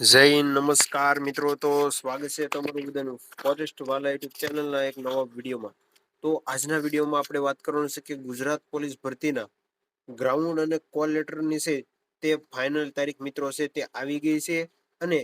જય નમસ્કાર મિત્રો. તો સ્વાગત છે તમારું બધાનું ફોરેસ્ટ વાલા યુટ્યુબ ચેનલના એક નવા વિડીયોમાં. તો આજના વિડીયોમાં આપણે વાત કરવાનું છે કે ગુજરાત પોલીસ ભરતીના ગ્રાઉન્ડ અને કોલ લેટરની છે તે ફાઇનલ તારીખ મિત્રો છે તે આવી ગઈ છે અને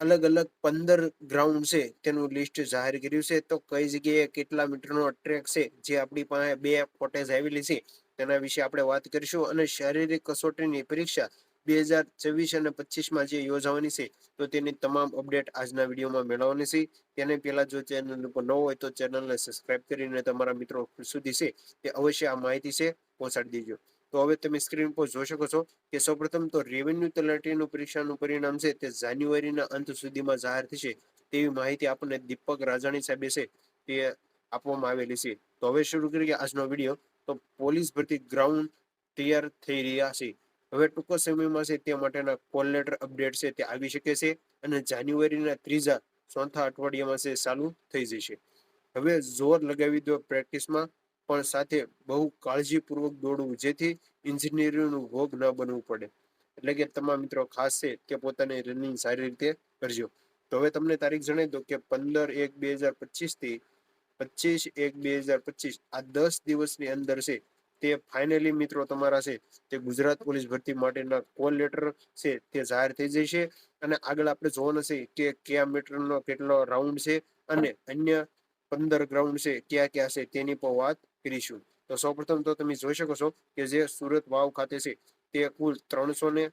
અલગ અલગ પંદર ગ્રાઉન્ડ છે તેનું લિસ્ટ જાહેર કર્યું છે. તો કઈ જગ્યાએ કેટલા મીટરનો ટ્રેક છે જે આપણી પાસે બે ફોટેજ આવેલી છે તેના વિશે આપણે વાત કરીશું અને શારીરિક કસોટીની પરીક્ષા બે હજાર ચોવીસ અને પચીસમાં જે યોજાવાની છે, તો તેની તમામ અપડેટ આજના વિડીયોમાં મેળવવાની છે. તેને પહેલા જો ચેનલ ઉપર ન હોય તો ચેનલને સબસ્ક્રાઇબ કરીને તમારા મિત્રો સુધી છે તે અવશ્ય આ માહિતી છે પહોંચાડી દેજો. તો હવે તમે સ્ક્રીન પર જોઈ શકો છો કે સૌપ્રથમ તો રેવન્યુ તલાટીનું પરીક્ષાનું પરિણામ છે તે જાન્યુઆરીના અંત સુધીમાં જાહેર થશે તેવી માહિતી આપણને દીપક રાજાણી સાહેબે છે તે આપવામાં આવેલી છે. તો હવે શરૂ કરીએ આજનો વીડિયો. તો પોલીસ ભરતી ગ્રાઉન્ડ તૈયાર થઈ રહ્યા છે. હવે ટૂંક સમયમાં છે તે માટેના કોલ લેટર અપડેટ છે તે આવી શકે છે અને જાન્યુઆરીના ત્રીજા ચોથા અઠવાડિયામાં છે ચાલુ થઈ જશે. હવે જોર લગાવી દો પ્રેક્ટિસમાં, પણ સાથે બહુ કાળજીપૂર્વક દોડવું, જેથી ઇન્જિનિયરિંગનું ભોગ ન બનવું પડે. એટલે કે તમામ મિત્રો ખાસ છે કે પોતાની રનિંગ સારી રીતે કરજો. તો હવે તમને તારીખ જણાવી દો કે પંદર એક બે હજાર પચીસથી પચીસ એક બે હજાર પચીસ આ દસ દિવસની અંદર છે તે ફાઇનલી મિત્રો તમારા છે, તે ગુજરાત પોલીસ ભરતી માટેના કોલ લેટર છે, તે જાહેર થઈ જશે. અને આગળ આપણે જોવાનું છે કે કયા મીટરનો કેટલો રાઉન્ડ છે અને અન્ય પંદર ગ્રાઉન્ડ છે, ક્યાં ક્યાં છે તેની પણ વાત કરીશું. તો સૌપ્રથમ તો તમે જોઈ શકો છો કે જે સુરત વાવ ખાતે છે, તે કુલ ત્રણસો ને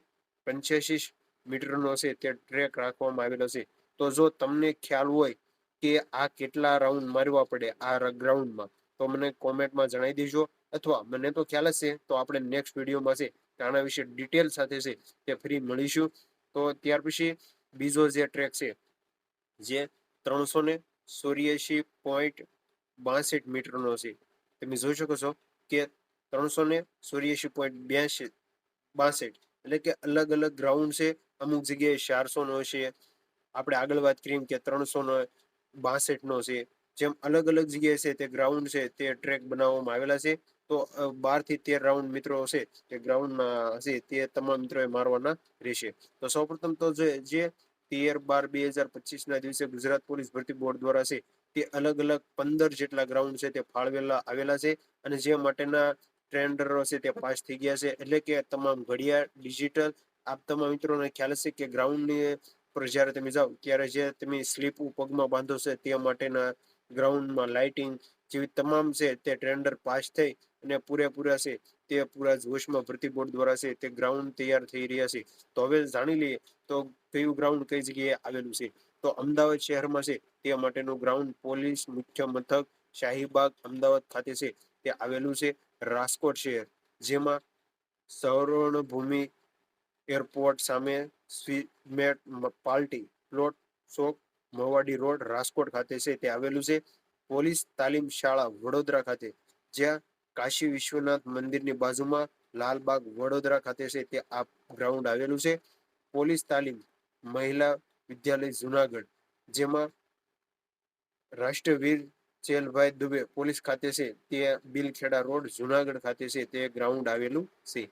પંચ્યાસી મીટરનો છે તે ટ્રેક રાખવામાં આવેલો છે. તો જો તમને ખ્યાલ હોય કે આ કેટલા રાઉન્ડ મારવા પડે આ ગ્રાઉન્ડમાં તો મને કોમેન્ટમાં જણાવી દેજો. અથવા મને તો ખ્યાલ જ છે, તો આપણે નેક્સ્ટ વિડીયોમાં છે આના વિશે ડિટેલ સાથે છે તે ફ્રી મળીશું. તો ત્યાર પછી બીજો જે ટ્રેક છે, જે ત્રણસો ને ચોર્યાસી પોઈન્ટ બાસઠ મીટરનો છે. તમે જોઈ શકો છો કે ત્રણસો ને ચોર્યાસી પોઈન્ટ બ્યાસી, બાસઠ, એટલે કે અલગ અલગ ગ્રાઉન્ડ છે, અમુક જગ્યાએ ચારસો નો છે. આપણે આગળ વાત કરીએ કે ત્રણસો નો બાસઠ નો છે. જેમ અલગ અલગ જગ્યાએ છે તે ગ્રાઉન્ડ છે તે ટ્રેક બનાવવામાં આવેલા છે. તો બારથી તેર રાઉન્ડ મિત્રો હશે તે ગ્રાઉન્ડમાં હશે, તે તમામ મિત્રોએ મારવાના રહેશે. તો સૌપ્રથમ તો જે તેર બાર બે હજાર પચીસ ના દિવસે ગુજરાત પોલીસ ભરતી બોર્ડ દ્વારા છે, તે અલગ અલગ પંદર જેટલા ગ્રાઉન્ડ છે તે ફાળવેલા, આવેલા છે અને જે માટેના ટ્રેન્ડરો છે તે પાસ થઈ ગયા છે. એટલે કે તમામ ઘડિયાળ ડિજિટલ આપ તમામ મિત્રોને ખ્યાલ હશે કે ગ્રાઉન્ડની પર જ્યારે તમે જાઓ, ત્યારે જે તમે સ્લીપ પગમાં બાંધો છે તે માટેના ગ્રાઉન્ડમાં લાઇટિંગ જેવી તમામ છે તે ટેન્ડર પાસ થઈ અને પૂરેપૂરા છે તે પૂરા જોશમાં ભરતી બોર્ડ દ્વારા છે તે ગ્રાઉન્ડ તૈયાર થઈ રહ્યા છે. તો હવે જાણી લઈએ તો કયું ગ્રાઉન્ડ કઈ જગ્યાએ આવેલું છે? તો અમદાવાદ શહેરમાં છે તે માટેનું ગ્રાઉન્ડ પોલીસ મુખ્ય મથક શાહીબાગ અમદાવાદ ખાતે છે. તે આવેલું છે રાજકોટ શહેર, જેમાં સૌરણભૂમિ એરપોર્ટ સામે સ્વીમેટ party plot Chowk, Mavdi road Rajkot ખાતે છે. તે આવેલું છે પોલીસ તાલીમ શાળા વડોદરા ખાતે, જ્યાં કાશી વિશ્વનાથ મંદિરની બાજુમાં લાલબાગ વડોદરા ખાતે છે, તે આ ગ્રાઉન્ડ આવેલું છે. પોલીસ તાલીમ મહિલા વિદ્યાલય જુનાગઢ, જેમાં રાષ્ટ્રવીર ચેલભાઈ દુબે પોલીસ ખાતે છે, તે બિલખેડા રોડ જુનાગઢ ખાતે છે, તે ગ્રાઉન્ડ આવેલું છે.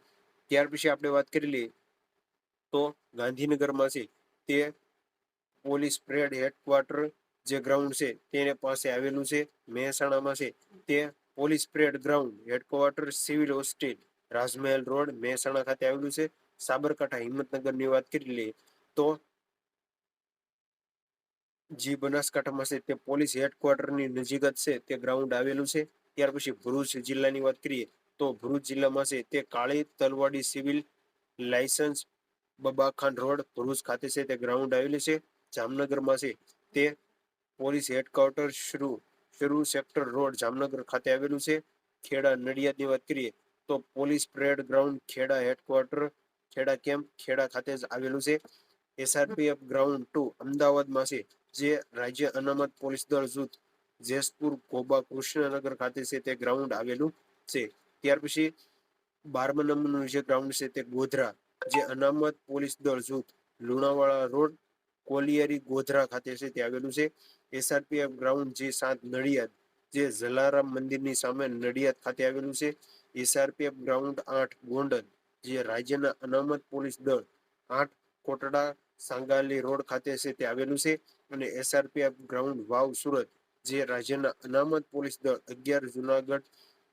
ત્યાર પછી આપણે વાત કરી લઈએ તો ગાંધીનગરમાં છે, તે પોલીસ પરેડ હેડક્વાર્ટર જે ગ્રાઉન્ડ છે તેને પાસે આવેલું છે, મહેસાણામાં છે. તે police parade ground headquarter civil hostel Rajmahal road, Mehsana ખાતે આવેલું છે. સાબરકાંઠા હિંમતનગરની વાત કરી લઈએ તો જે બનાસકાંઠામાં છે તે પોલીસ હેડક્વાર્ટરની નજીક જ છે, તે ગ્રાઉન્ડ આવેલું છે. ત્યાર પછી ભરૂચ જિલ્લાની વાત કરીએ તો ભરૂચ જિલ્લામાં છે તે Kali Talavadi civil licence Babakhan road, Bharuch ખાતે છે તે ગ્રાઉન્ડ આવેલું છે. જામનગરમાં છે તે પોલીસ હેડક્વાર્ટર શરૂ શરૂ સેક્ટર રોડ જામનગર ખાતે આવેલું છે. ખેડા નડિયાદની વાત કરીએ તો police parade ground Kheda headquarter, Kheda camp, Kheda ખાતે જ આવેલું છે. એસઆરપીએફ ગ્રાઉન્ડ ટુ અમદાવાદમાં છે, જે રાજ્ય અનામત પોલીસ દળ જૂથ જેસપુર ગોબા કૃષ્ણનગર ખાતે છે તે ગ્રાઉન્ડ આવેલું છે. ત્યાર પછી બારમા નંબરનું જે ગ્રાઉન્ડ છે તે ગોધરા, જે અનામત પોલીસ દળ જૂથ લુણાવાડા રોડ, કોલિયારી ગોધરા ખાતે છે તે આવેલું છે. એસઆરપીએફ ગ્રાઉન્ડ જે સાત નડિયાદ, જે જલારામ મંદિરની સામે નડિયાદ ખાતે આવેલું છે. એસઆરપીએફ ગ્રાઉન્ડ આઠ ગોંડલ, જે રાજ્યના અનામત પોલીસ દળ આઠ કોટડા સાંગાલી રોડ ખાતે છે તે આવેલું છે. અને એસઆરપીએફ ગ્રાઉન્ડ વાવ સુરત, જે રાજ્યના અનામત પોલીસ દળ અગિયાર જુનાગઢ,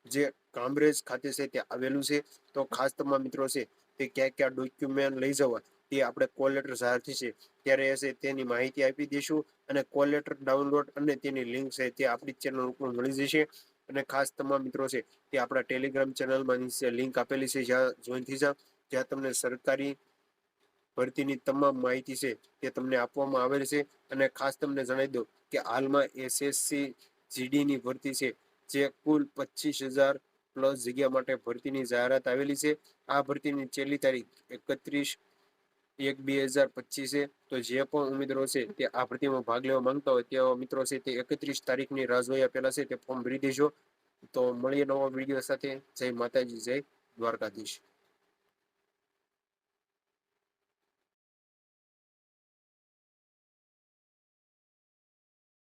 જે કામરેજ ખાતે છે તે આવેલું છે. તો ખાસ તમામ મિત્રો છે, તે ક્યાં ક્યાં ડોક્યુમેન્ટ લઈ જવા તે આપણે કોલ લેટર જાહેર થશે ત્યારે હશે તેની માહિતી આપી દઈશું અને કોલ લેટર ડાઉનલોડ અને તેની લિંક છે તે આપણી ચેનલ ઉપર મળી જશે. અને ખાસ તમામ મિત્રો છે તે આપણા ટેલિગ્રામ ચેનલમાં લિંક આપેલી છે. જ્યાં જોઈન થઈ જાઓ, જ્યાં તમને સરકારી ભરતીની તમામ માહિતી છે તે તમને આપવામાં આવેલ છે. અને ખાસ તમને જણાવી દઉં કે હાલમાં એસએસસી જીડીની ભરતી છે, જે કુલ પચીસ હજાર પ્લસ જગ્યા માટે ભરતીની જાહેરાત આવેલી છે. આ ભરતીની છેલ્લી તારીખ એકત્રીસ એક બે હજાર પચીસે, તો જે પણ ઉમેદવારો છે તે આ ભરતીમાં ભાગ લેવા માંગતા હોય તેવા મિત્રો છે તે એકત્રીસ તારીખની રાહ જોયા પહેલા છે, તે ફોર્મ ભરી દેજો. તો મળીએ નવા વીડિયો સાથે. જય માતાજી, જય દ્વારકાધીશ.